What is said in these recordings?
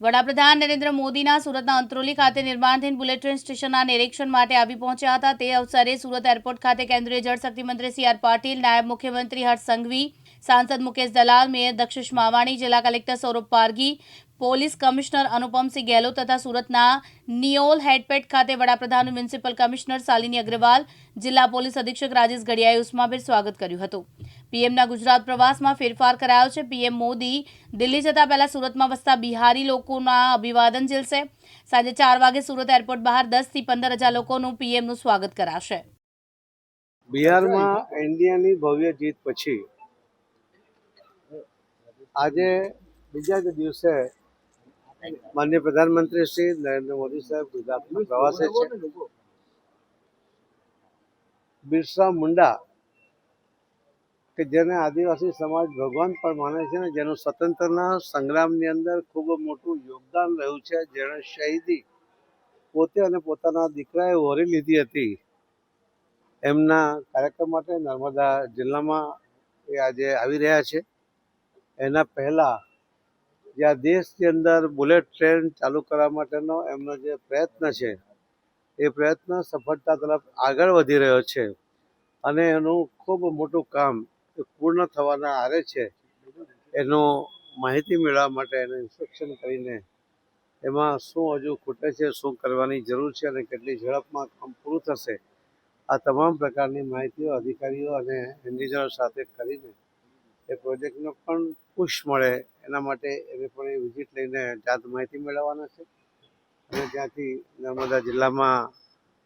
વડાપ્રધાન નરેન્દ્ર મોદીના સુરતના અંત્રોલી ખાતે નિર્માણધીન બુલેટ ટ્રેન સ્ટેશનના નિરીક્ષણ માટે આવી પહોંચ્યા હતા. તે અવસરે સુરત એરપોર્ટ ખાતે કેન્દ્રીય જળશક્તિ મંત્રી સી આર પાટીલ, નાયબ મુખ્યમંત્રી હર્ષ સંઘવી, સાંસદ મુકેશ દલાલ, મેયર દક્ષિશ માવાણી, જિલ્લા collector Saurabh Pargi police commissioner Anupamsinh Gehlot તથા સુરતના નિયોલ હેડપેટ ખાતે વડાપ્રધાન મ્યુનિસિપલ કમિશનર શાલિની અગ્રવાલ, જિલ્લા પોલીસ અધિક્ષક રાજેશ ઘડિયાએ ઉષ્માભેર સ્વાગત કર્યું હતું. પીએમના ગુજરાત પ્રવાસમાં ફેરફાર કરાયો છે. પીએમ મોદી દિલ્હી જતા પહેલા સુરતમાં વસતા બિહારી લોકોના અભિવાદન ઝીલશે. સાંજે ચાર વાગે સુરત એરપોર્ટ બહાર દસથી પંદર હજાર લોકોનું પીએમનું સ્વાગત કરાશે. બિહારમાં એનડીએની ભવ્ય જીત પછી આજે બીજા જ દિવસે માનનીય પ્રધાનમંત્રી શ્રી નરેન્દ્ર મોદી સાહેબ ગુજરાતના પ્રવાસે છે. બિરસા મુંડા, કે જેને આદિવાસી સમાજ ભગવાન પણ માને છે ને, જેનું સ્વતંત્રના સંગ્રામની અંદર ખૂબ મોટું યોગદાન રહ્યું છે, જેણે શહીદી પોતે અને પોતાના દીકરાએ વોરી લીધી હતી. એમના કાર્યક્રમ માટે નર્મદા જિલ્લામાં એ આજે આવી રહ્યા છે. એના પહેલાં જે આ દેશની અંદર બુલેટ ટ્રેન ચાલુ કરવા માટેનો એમનો જે પ્રયત્ન છે, એ પ્રયત્ન સફળતા તરફ આગળ વધી રહ્યો છે. અને એનું ખૂબ મોટું કામ પૂર્ણ થવાના આરે છે, એનો માહિતી મેળવવા માટે એને ઇન્સ્પેક્શન કરીને એમાં શું હજુ ખૂટે છે, શું કરવાની જરૂર છે અને કેટલી ઝડપમાં કામ પૂરું થશે, આ તમામ પ્રકારની માહિતીઓ અધિકારીઓ અને એન્જિનિયરો સાથે કરીને એ પ્રોજેક્ટનો પણ પુશ મળે. એના માટે એને પણ એ વિઝિટ લઈને જાત માહિતી મેળવવાના છે. અને ત્યાંથી નર્મદા જિલ્લામાં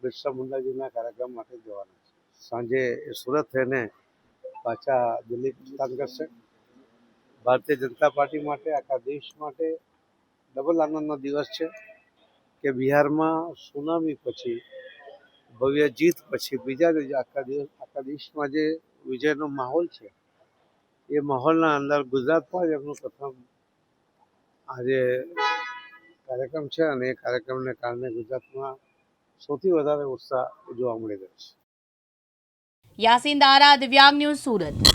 બિરસા મુંડાજીના કાર્યક્રમ માટે જવાના છે. સાંજે એ સુરત થઈને પાછા દિલ્હી પ્રસ્થાન કરશે. ભારતીય જનતા પાર્ટી માટે, આખા દેશ માટે ડબલ આનંદનો દિવસ છે કે બિહારમાં સુનામી પછી, ભવ્ય જીત પછી, બીજા દિવસે આખા દિવસ, આખા દેશમાં જે વિજયનો માહોલ છે એ માહોલના અંદર ગુજરાતમાં જ એમનું પ્રથમ આજે કાર્યક્રમ છે અને એ કાર્યક્રમને કારણે ગુજરાતમાં સૌથી વધારે ઉત્સાહ જોવા મળી રહ્યો છે. યાસીન દારા, દિવ્યાંગ ન્યૂઝ સુરત.